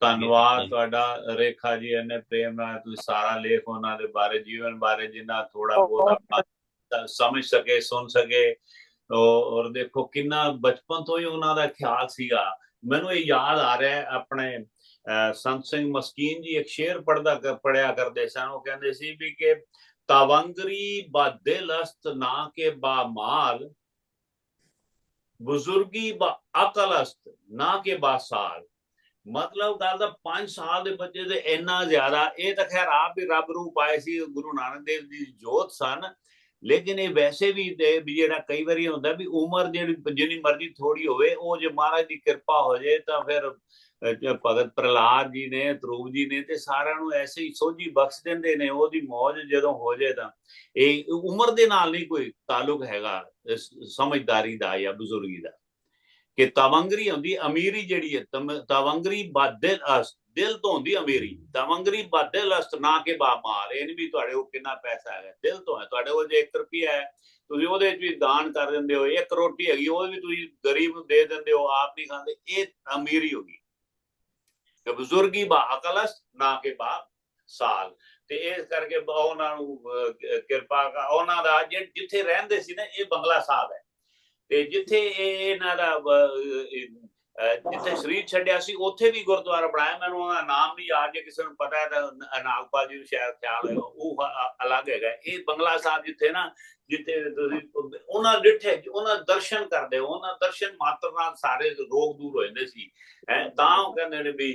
ਧੰਨਵਾਦ ਤੁਹਾਡਾ ਰੇਖਾ ਜੀ ਇਹਨੇ ਪ੍ਰੇਮ ਨਾਲ ਤੁਸੀਂ ਸਾਰਾ ਲੇਖ ਉਹਨਾਂ ਦੇ ਬਾਰੇ ਜੀਵਨ ਬਾਰੇ ਜਿੰਨਾ ਥੋੜਾ ਬਹੁਤ ਆਪਾਂ ਸਮਝ ਸਕੇ ਸੁਣ ਸਕੇ। ਔਰ ਦੇਖੋ ਕਿੰਨਾ ਬਚਪਨ ਤੋਂ ਹੀ ਉਹਨਾਂ ਦਾ ਖਿਆਲ ਸੀਗਾ। ਮੈਨੂੰ ਇਹ ਯਾਦ ਆ ਰਿਹਾ ਆਪਣੇ ਅਹ, ਸੰਤ ਸਿੰਘ ਮਸਕੀਨ ਜੀ ਇੱਕ ਸ਼ੇਰ ਪੜਦਾ ਪੜਿਆ ਕਰਦੇ ਸਨ। ਉਹ ਕਹਿੰਦੇ ਸੀ ਵੀ ਕਿ ਤਵੰਗਰੀ ਬਾ ਦਿਲ ਅਸਤ ਨਾ ਕੇ ਬਾ ਮਾਲ ਬਜ਼ੁਰਗੀ ਬਾ ਅਕਲ ਅਸਤ ਨਾ ਕੇ ਬਾ ਸਾਲ। ਮਤਲਬ ਗੱਲ ਦਾ 5 ਸਾਲ ਦੇ ਬੱਚੇ ਦੇ ਇੰਨਾ ਜ਼ਿਆਦਾ। ਇਹ ਤਾਂ ਖੈਰ ਆਪ ਵੀ ਰੱਬ ਰੂਪ ਆਏ ਸੀ, ਗੁਰੂ ਨਾਨਕ ਦੇਵ ਜੀ ਦੀ ਜੋਤ ਸਨ। ਲੇਕਿਨ ਇਹ ਵੈਸੇ ਵੀ ਵੀ ਜਿਹੜਾ ਕਈ ਵਾਰੀ ਹੁੰਦਾ ਵੀ ਉਮਰ ਜਿਹੜੀ ਜਿੰਨੀ ਮਰਜ਼ੀ ਥੋੜੀ ਹੋਵੇ, ਉਹ ਜੇ ਮਹਾਰਾਜ ਦੀ ਕਿਰਪਾ ਹੋ ਜਾਏ ਤਾਂ ਫਿਰ ਭਗਤ ਪ੍ਰਹਲਾਦ ਜੀ ਨੇ ਧਰੂਪ ਜੀ ਨੇ ਤੇ ਸਾਰਿਆਂ ਨੂੰ ਐਸੇ ਹੀ ਸੋਝੀ ਬਖਸ਼ ਦਿੰਦੇ ਨੇ ਉਹਦੀ ਮੌਜ ਜਦੋਂ ਹੋ ਜਾਏ ਤਾਂ। ਇਹ ਉਮਰ ਦੇ ਨਾਲ ਨਹੀਂ ਕੋਈ ਤਾਲੁਕ ਹੈਗਾ ਸਮਝਦਾਰੀ ਦਾ ਜਾਂ ਬਜ਼ੁਰਗੀ ਦਾ। ਕਿ ਤਵੰਗਰੀ ਹੁੰਦੀ ਅਮੀਰੀ ਜਿਹੜੀ ਹੈ, ਤਮ- ਤਵੰਗਰੀ ਬਾਦਲ ਅਸ, ਦਿਲ ਤੋਂ ਹੁੰਦੀ ਅਮੀਰੀ। ਤਵੰਗਰੀ ਬਾਦਲ ਅਸ ਨਾ ਕੇ ਬਾ ਮਾਲ ਇਹ ਨਹੀਂ ਵੀ ਤੁਹਾਡੇ ਕੋਲ ਕਿੰਨਾ ਪੈਸਾ ਹੈਗਾ, ਦਿਲ ਤੋਂ ਹੈ। ਤੁਹਾਡੇ ਕੋਲ ਜੇ 1 ਰੁਪਿਆ ਹੈ, ਤੁਸੀਂ ਉਹਦੇ ਵਿੱਚ ਵੀ ਦਾਨ ਕਰ ਦਿੰਦੇ ਹੋ, ਇੱਕ ਰੋਟੀ ਹੈਗੀ, ਉਹ ਵੀ ਤੁਸੀਂ ਗਰੀਬ ਨੂੰ ਦੇ ਦਿੰਦੇ ਹੋ, ਆਪ ਨਹੀਂ ਖਾਂਦੇ, ਇਹ ਅਮੀਰੀ ਹੋ ਗਈ। ਕਿ ਬਜ਼ੁਰਗੀ ਬਾ ਅਕਲਸ ਨਾ ਕੇ ਬਾ ਸਾਲ। ਤੇ ਇਸ ਕਰਕੇ ਉਹਨਾਂ ਨੂੰ ਕਿਰਪਾ ਕਰ ਉਹਨਾਂ ਦਾ ਜਿੱਥੇ ਰਹਿੰਦੇ ਸੀ ਨਾ, ਇਹ ਬੰਗਲਾ ਸਾਹਿਬ ਹੈ। ਤੇ ਜਿੱਥੇ ਇਹ ਇਹਨਾਂ ਦਾ ਜਿੱਥੇ ਸਰੀਰ ਛੱਡਿਆ ਸੀ ਉੱਥੇ ਵੀ ਗੁਰਦੁਆਰਾ ਬਣਾਇਆ। ਮੈਨੂੰ ਉਹਦਾ ਨਾਮ ਨਹੀਂ ਯਾਦ ਜੇ ਕਿਸੇ ਨੂੰ ਪਤਾ ਹੈ ਤਾਂ ਅਨਾਗਪਾਲ ਜੀ ਨੂੰ ਸ਼ਾਇਦ ਖਿਆਲ ਹੋਏਗਾ। ਉਹ ਅਲੱਗ ਹੈਗਾ। ਇਹ ਬੰਗਲਾ ਸਾਹਿਬ ਜਿੱਥੇ ਨਾ ਜਿੱਥੇ ਤੁਸੀਂ ਉਹਨਾਂ ਡਿੱਠੇ ਉਹਨਾਂ ਦਰਸ਼ਨ ਕਰਦੇ ਉਹਨਾਂ ਦਰਸ਼ਨ ਮਾਤਰ ਨਾਲ ਸਾਰੇ ਰੋਗ ਦੂਰ ਹੋ ਜਾਂਦੇ ਸੀ। ਹੈ ਤਾਂ ਉਹ ਕਹਿੰਦੇ ਨੇ ਵੀ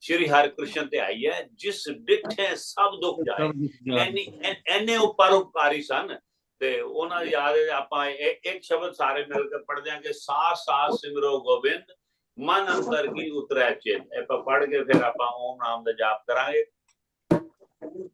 ਸ਼੍ਰੀ ਹਰਿਕ੍ਰਿਸ਼ਨ ਤੇ ਆਈ ਹੈ। ਜਿਸ ਡਿੱਠੇ ਸਭ ਦੁੱਖ ਜਾਏ। ਐਨੀ ਉਹ ਪਰਉਪਕਾਰੀ ਸਨ। ਤੇ ਉਹਨਾਂ ਦੀ ਯਾਦ ਆਪਾਂ ਇੱਕ ਸ਼ਬਦ ਸਾਰੇ ਮਿਲ ਕੇ ਪੜ੍ਹਦੇ ਹਾਂ ਕਿ ਸਾਸ ਸਾਸ ਸਿਮਰੋ ਗੋਬਿੰਦ, ਮਨ ਅੰਦਰ ਕੀ ਉਤਰੈ ਚਿਤ। ਇਹ ਆਪਾਂ ਪੜ੍ਹ ਕੇ ਫਿਰ ਆਪਾਂ ਓਮ ਨਾਮ ਦਾ ਜਾਪ ਕਰਾਂਗੇ।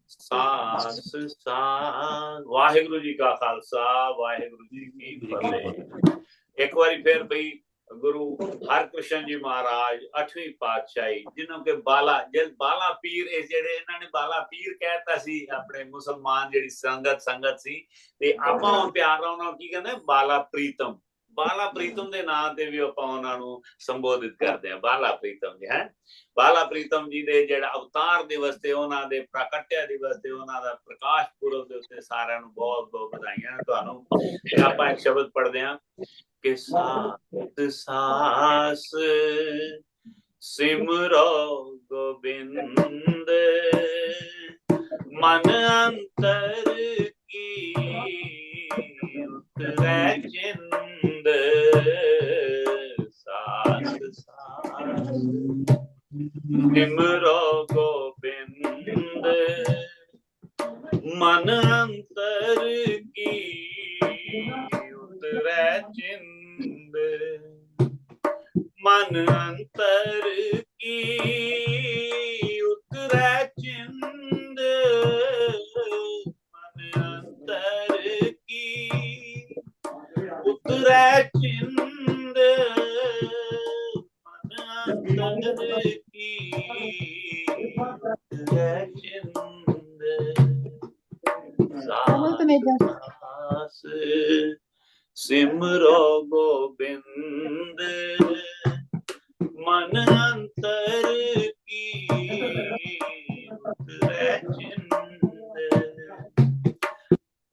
ਸਾਸ ਸਾਸ ਵਾਹਿਗੁਰੂ ਜੀ ਕਾ ਖਾਲਸਾ, ਵਾਹਿਗੁਰੂ ਜੀ ਕੀ ਫਤਿਹ। ਇੱਕ ਵਾਰੀ ਫਿਰ ਬਈ ਗੁਰੂ ਹਰਕ੍ਰਿਸ਼ਨ ਜੀ ਮਹਾਰਾਜ 8ਵੀਂ ਪਾਤਸ਼ਾਹੀ, ਜਿਨ੍ਹਾਂ ਕੇ ਬਾਲਾ ਜਦ ਬਾਲਾ ਪੀਰ ਇਹ ਜਿਹੜੇ ਇਹਨਾਂ ਨੇ ਬਾਲਾ ਪੀਰ ਕਹਿਤਾ ਸੀ, ਆਪਣੇ ਮੁਸਲਮਾਨ ਜਿਹੜੀ ਸੰਗਤ ਸੰਗਤ ਸੀ, ਤੇ ਆਪਾਂ ਹੁਣ ਪਿਆਰ ਨਾਲ ਉਹਨਾਂ ਕੀ ਕਹਿੰਦੇ, ਬਾਲਾ ਪ੍ਰੀਤਮ। ਬਾਲਾ ਪ੍ਰੀਤਮ ਦੇ ਨਾਂ ਤੇ ਵੀ ਆਪਾਂ ਉਹਨਾਂ ਨੂੰ ਸੰਬੋਧਿਤ ਕਰਦੇ ਆ ਬਾਲਾ ਪ੍ਰੀਤਮ ਜੀ, ਹੈ। ਬਾਲਾ ਪ੍ਰੀਤਮ ਜੀ ਦੇ ਜਿਹੜਾ ਅਵਤਾਰ ਦਿਵਸ ਤੇ ਉਹਨਾਂ ਦੇ ਪ੍ਰਗਟਿਆ ਦਿਵਸ ਤੇ ਉਹਨਾਂ ਦਾ ਪ੍ਰਕਾਸ਼ ਪੁਰਬ ਦੇ ਉੱਤੇ ਸਾਰਿਆਂ ਨੂੰ ਬਹੁਤ ਬਹੁਤ ਵਧਾਈਆਂ ਨੇ ਤੁਹਾਨੂੰ। ਤੇ ਆਪਾਂ ਇੱਕ ਸ਼ਬਦ ਪੜ੍ਹਦੇ ਹਾਂ। ਕਿ ਸਾਤ ਸਾਸ। ਸਿਮਰੋ ਗੋਬਿੰਦ। ਮਨ ਅੰਤਰ ਕੀ ਉਤਰੈ ਜਿੰਦ। ਸਾਸ। ਸਾਸ ਸਿਮਰੋ ਗੋਬਿੰਦ। ਮਨ ਸਿਮਰੋ ਗੋਬਿੰਦ ਮਨ ਅੰਤਰ ਕੀ ਉਤਰੈ ਚਿੰਦ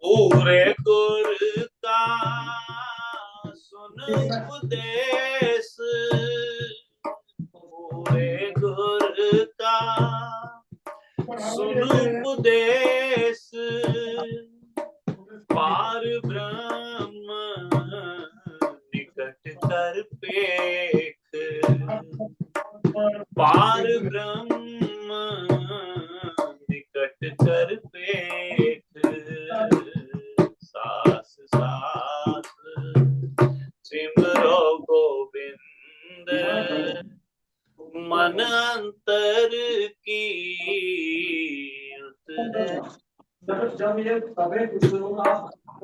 ਪੂਰੇ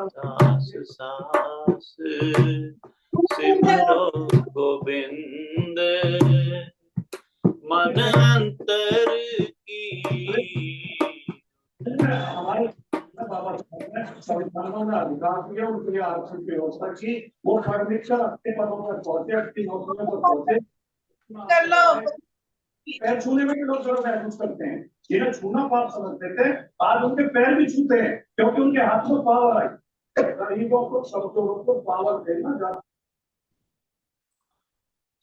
सांस सांस सिमरो गोविंद। मन अंतर की संविधान अधिकार दिया आरक्षण व्यवस्था की। वो पढ़ अपने पदों पर पहुँचे अपनी नौकरियों पर पहुँचे। पैर छूने में लोग थोड़ा महसूस करते हैं। जिन्हें छूना पाप समझते थे, आज उनके पैर भी छूते हैं, क्योंकि उनके हाथ में पावर आई। गरीबों को कमजोरों को पावर देना जाता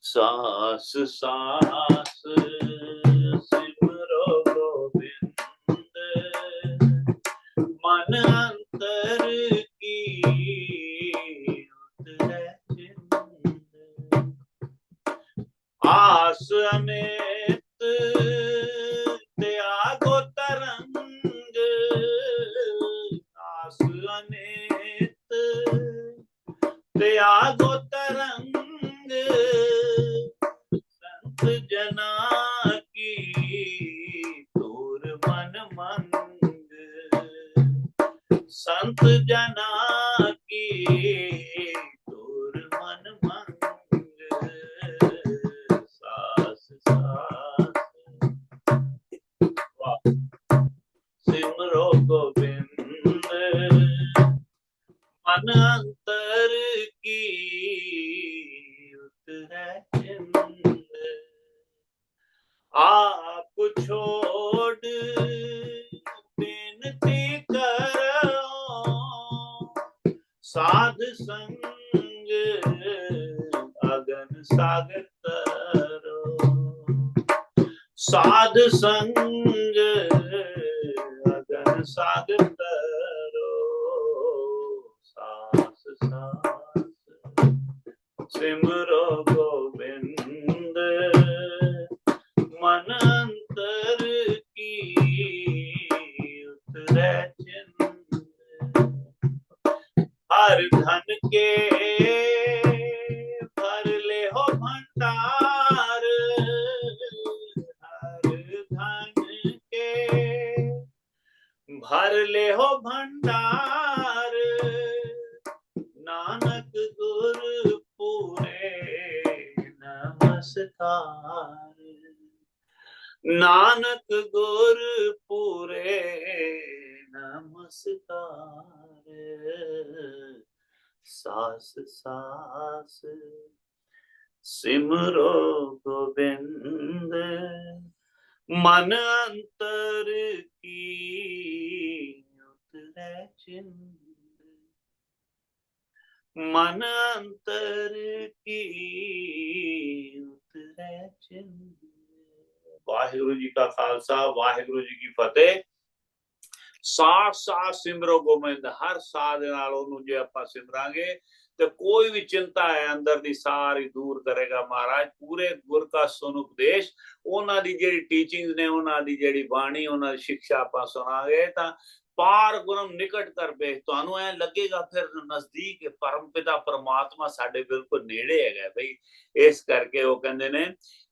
सास सास। ਆਸ ਅਨੇਤ ਤਿਆਗੋ ਤਰੰਗ ਸੰਤ ਜਨਾ ਆਪ ਬੇਨਤੀ ਕਰੋ ਸਾਧ ਸੰਗ ਅਗਨ ਸਾਗਰ ਤਰੋ। ਸਾਧ ਸੰਗ ਅਗਨ ਸਾਗਰ ਤਰੋ। ਸਾਸ ਸਾਸ ਸਿਮਰੋ ਧਨ ਕੇ ਭਰ ਲੈ ਹੋ ਭੰਡਾਰ ਹਰ ਧਨ ਕੇ ਭਰ ਲੈ ਹੋ ਭੰਡਾਰ ਨਾਨਕ ਗੁਰ ਪੂਰੇ ਨਮਸਕਾਰ ਨਾਨਕ ਗੁਰ ਪੂਰੇ ਨਮਸਕਾਰ ਸਾਸ ਸਾਸ ਸਿਮਰੋ ਗੋਬਿੰਦ ਮਨ ਅੰਤਰ ਕੀ ਉਤਰੈ ਚਿੰਦ ਮਨ ਅੰਤਰ ਕੀ ਉਤਰੈ ਚਿੰਦ ਵਾਹਿਗੁਰੂ ਜੀ ਕਾ ਖਾਲਸਾ ਵਾਹਿਗੁਰੂ ਜੀ ਕੀ ਫਤਿਹ ਸਾਥ ਸਿਮਰੋ ਗੋਬਿੰਦ, ਹਰ ਸਾਹ ਦੇ ਨਾਲ ਉਹਨੂੰ ਜੇ ਆਪਾਂ ਸਿਮਰਾਂਗੇ, ਤੇ ਕੋਈ ਵੀ ਚਿੰਤਾ ਹੈ ਅੰਦਰ ਦੀ ਸਾਰੀ ਦੂਰ ਕਰੇਗਾ ਮਹਾਰਾਜ, ਪੂਰੇ ਗੁਰ ਕਾ ਸੁਨ ਉਪਦੇਸ਼, ਉਹਨਾਂ ਦੀ ਜਿਹੜੀ ਟੀਚਿੰਗਸ ਨੇ, ਉਹਨਾਂ ਦੀ ਜਿਹੜੀ ਬਾਣੀ, ਉਹਨਾਂ ਦੀ ਸਿੱਖਿਆ ਆਪਾਂ ਸੁਣਾਂਗੇ, ਤਾਂ ਪਾਰ ਗੁਰਮ ਨਿਕਟ ਕਰ ਬੇ ਤੁਹਾਨੂੰ ਐ ਲੱਗੇਗਾ ਫਿਰ ਨਜ਼ਦੀਕ ਹੈ ਪਰਮ ਪਿਤਾ ਪਰਮਾਤਮਾ ਸਾਡੇ ਬਿਲਕੁਲ ਨੇੜੇ ਹੈਗਾ ਬਈ। ਇਸ ਕਰਕੇ ਉਹ ਕਹਿੰਦੇ ਨੇ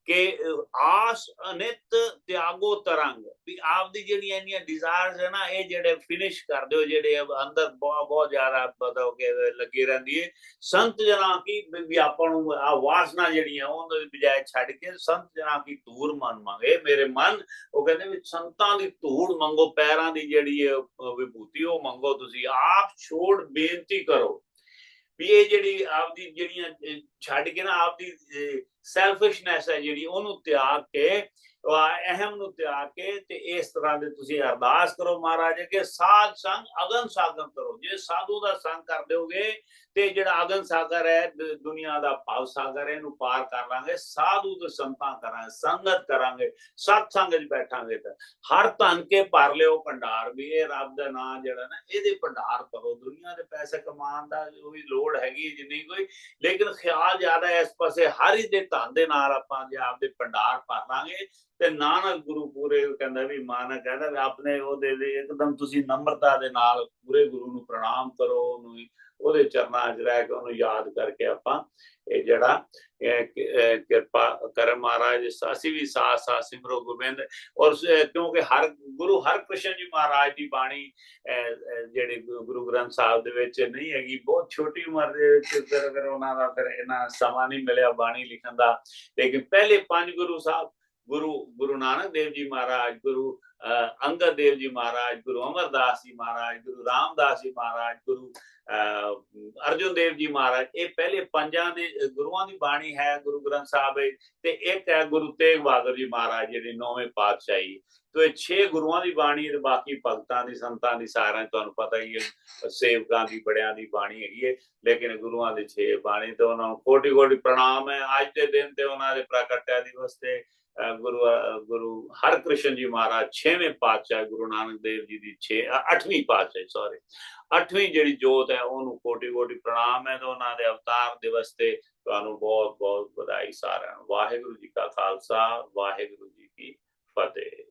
ਕਿ ਆਸ ਅਨਿਤ ਤਿਆਗੋ ਤਰੰਗ ਵੀ ਆਪ ਦੀ ਜਿਹੜੀ ਇੰਨੀਆਂ ਡਿਜ਼ਾਇਰਸ ਹੈ ਨਾ, ਇਹ ਜਿਹੜੇ ਫਿਨਿਸ਼ ਕਰ ਦਿਓ ਜਿਹੜੇ ਅੰਦਰ ਬਹੁਤ ਬਹੁਤ ਜ਼ਿਆਦਾ ਬਦਲ ਕੇ ਲੱਗੀ ਰਹਿੰਦੀ ਹੈ ਸੰਤ ਜਨਾਂ ਕੀ ਵੀ ਆਪਾਂ ਨੂੰ ਆ ਵਾਸਨਾ ਜਿਹੜੀਆਂ ਉਹਨਾਂ ਦੀ ਬਜਾਏ ਛੱਡ ਕੇ ਸੰਤ ਜਨਾਂ ਕੀ ਧੂੜ ਮਨ ਮੰਗੇ। ਮੇਰੇ ਮਨ, ਉਹ ਕਹਿੰਦੇ ਵੀ ਸੰਤਾਂ ਦੀ ਧੂੜ ਮੰਗੋ, ਪੈਰਾਂ ਦੀ ਜਿਹੜੀ ਵਿਭੂਤੀ, ਉਹ ਮੰਗੋ ਤੁਸੀਂ। ਆਪ ਛੋੜ ਬੇਨਤੀ ਕਰੋ ਵੀ ਇਹ ਜਿਹੜੀ ਆਪਦੀ ਜਿਹੜੀਆਂ ਛੱਡ ਕੇ ਨਾ ਆਪਦੀ ਸੈਲਫਿਸ਼ਨੈਸ ਹੈ ਜਿਹੜੀ, ਉਹਨੂੰ ਤਿਆਗ ਕੇ ਅਹਿਮ ਨੂੰ ਤਿਆਗ ਕੇ ਤੇ ਇਸ ਤਰ੍ਹਾਂ ਦੇ ਤੁਸੀਂ ਅਰਦਾਸ ਕਰੋ ਮਹਾਰਾਜ ਕਿ ਸਾਧ ਸੰਗ ਅਗਨ ਸਾਗਰ ਕਰੋ। ਜੇ ਸਾਧੂ ਦਾ ਸੰਗ ਕਰ ਦਿਓਗੇ ਤੇ ਜਿਹੜਾ ਅਗਨ ਸਾਗਰ ਹੈ ਦੁਨੀਆ ਦਾ ਭਾਵ ਸਾਗਰ ਹੈ, ਇਹਨੂੰ ਪਾਰ ਕਰ ਲਾਂਗੇ। ਸਾਧੂ ਤੇ ਸੰਤਾਂ ਕਰਾਂਗੇ, ਸੰਗਤ ਕਰਾਂਗੇ ਸਤ ਸੰਗ ਵਿੱਚ ਬੈਠਾਂਗੇ ਤਾਂ। ਹਰ ਧਨ ਕੇ ਭਰ ਲਿਓ, ਭੰਡਾਰ ਵੀ। ਇਹ ਰੱਬ ਦਾ ਨਾਮ ਜਿਹੜਾ ਨਾ, ਇਹਦੇ ਭੰਡਾਰ ਕਰੋ ਦੁਨੀਆ ਦੇ ਪੈਸੇ ਕਮਾਉਣ ਦਾ ਕੋਈ ਲੋੜ ਹੈਗੀ ਜਿੰਨੀ ਕੋਈ। ਲੇਕਿਨ ਖਿਆਲ ਜ਼ਿਆਦਾ ਇਸ ਪਾਸੇ ਹਰ ਹੀ ਦੇ ਧਨ ਦੇ ਨਾਲ ਆਪਾਂ ਜੇ ਆਪਦੇ ਭੰਡਾਰ ਭਰ ਲਾਂਗੇ ਤੇ ਨਾਨਕ ਗੁਰੂ ਪੂਰੇ ਕਹਿੰਦਾ ਵੀ ਮਾਨਕ ਕਹਿੰਦਾ ਵੀ ਆਪਣੇ ਉਹਦੇ ਦੇ ਇੱਕਦਮ ਤੁਸੀਂ ਨમ્રਤਾ ਦੇ ਨਾਲ ਪੂਰੇ ਗੁਰੂ ਨੂੰ ਪ੍ਰਣਾਮ ਕਰੋ, ਉਹਨੂੰ ਉਹਦੇ ਚਰਨਾਂ 'ਚ ਰਹਿ ਕੇ ਉਹਨੂੰ ਯਾਦ ਕਰਕੇ ਆਪਾਂ ਇਹ ਜਿਹੜਾ ਕਿਰਪਾ ਕਰ ਮਹਾਰਾਜ ਸਾਸੀ ਵੀ ਸਾਥ ਸਾਥ ਸਿਮਰੋ ਗੋਬਿੰਦ। ਔਰ ਕਿਉਂਕਿ ਹਰ ਗੁਰੂ ਹਰ ਕ੍ਰਿਸ਼ਨ ਜੀ ਮਹਾਰਾਜ ਦੀ ਬਾਣੀ ਜਿਹੜੀ ਗੁਰੂ ਗ੍ਰੰਥ ਸਾਹਿਬ ਦੇ ਵਿੱਚ ਨਹੀਂ ਹੈਗੀ, ਬਹੁਤ ਛੋਟੀ ਉਮਰ ਦੇ ਵਿੱਚ ਫਿਰ ਉਹਨਾਂ ਦਾ ਫਿਰ ਇਹਨਾਂ ਸਮਾਂ ਨਹੀਂ ਮਿਲਿਆ ਬਾਣੀ ਲਿਖਣ ਦਾ। ਲੇਕਿਨ ਪਹਿਲੇ ਪੰਜ ਗੁਰੂ ਸਾਹਿਬ ਗੁਰੂ ਗੁਰੂ ਨਾਨਕ ਦੇਵ ਜੀ ਮਹਾਰਾਜ ਗੁਰੂ ਅਹ, ਅੰਗਦ ਦੇਵ ਜੀ ਮਹਾਰਾਜ ਗੁਰੂ ਅਮਰਦਾਸ ਜੀ ਮਹਾਰਾਜ ਗੁਰੂ ਰਾਮਦਾਸ ਜੀ ਮਹਾਰਾਜ ਗੁਰੂ ਅਹ, ਅਰਜੁਨ ਦੇਵ ਜੀ ਮਹਾਰਾਜ ਇਹ ਪਹਿਲੇ ਪੰਜਾਂ ਦੇ ਗੁਰੂਆਂ ਦੀ ਬਾਣੀ ਹੈ ਗੁਰੂ ਗ੍ਰੰਥ ਸਾਹਿਬ ਤੇ ਇੱਕ ਹੈ ਗੁਰੂ ਤੇਗ ਬਹਾਦਰ ਜੀ ਮਹਾਰਾਜ ਜਿਹੜੇ ਨੌਵੇਂ ਪਾਤਸ਼ਾਹੀ। ਤੋ ਇਹ 6 ਗੁਰੂਆਂ ਦੀ ਬਾਣੀ ਤੇ ਬਾਕੀ ਭਗਤਾਂ ਦੀ, ਸੰਤਾਂ ਦੀ ਸਾਰਿਆਂ ਤੁਹਾਨੂੰ ਪਤਾ ਹੀ ਹੈ, ਸੇਵਕਾਂ ਦੀ, ਬੜਿਆਂ ਦੀ ਬਾਣੀ ਹੈਗੀ ਹੈ, ਲੇਕਿਨ ਗੁਰੂਆਂ ਦੀ 6 ਬਾਣੀ ਤੇ ਉਹਨਾਂ ਨੂੰ ਕੋਟੀ ਕੋਟੀ ਪ੍ਰਣਾਮ ਹੈ। ਅੱਜ ਦੇ ਦਿਨ ਤੇ ਉਹਨਾਂ ਦੇ ਪ੍ਰਗਟਿਆ ਦਿਵਸ ਤੇ ਗੁਰੂ ਗੁਰੂ ਹਰਕ੍ਰਿਸ਼ਨ ਜੀ ਮਹਾਰਾਜ 6ਵੇਂ ਪਾਤਸ਼ਾਹ, ਗੁਰੂ ਨਾਨਕ ਦੇਵ ਜੀ ਦੀ 6 8ਵੀਂ ਪਾਤਸ਼ਾਹ ਸੌਰੀ ਅੱਠਵੀਂ ਜਿਹੜੀ ਜੋਤ ਹੈ ਉਹਨੂੰ ਕੋਟੀ ਕੋਟੀ ਪ੍ਰਣਾਮ ਹੈ ਤੇ ਉਹਨਾਂ ਦੇ ਅਵਤਾਰ ਦਿਵਸ ਤੇ ਤੁਹਾਨੂੰ ਬਹੁਤ ਬਹੁਤ ਵਧਾਈ ਸਾਰਿਆਂ ਨੂੰ। ਵਾਹਿਗੁਰੂ ਜੀ ਕਾ ਖਾਲਸਾ, ਵਾਹਿਗੁਰੂ ਜੀ ਕੀ ਫਤਿਹ।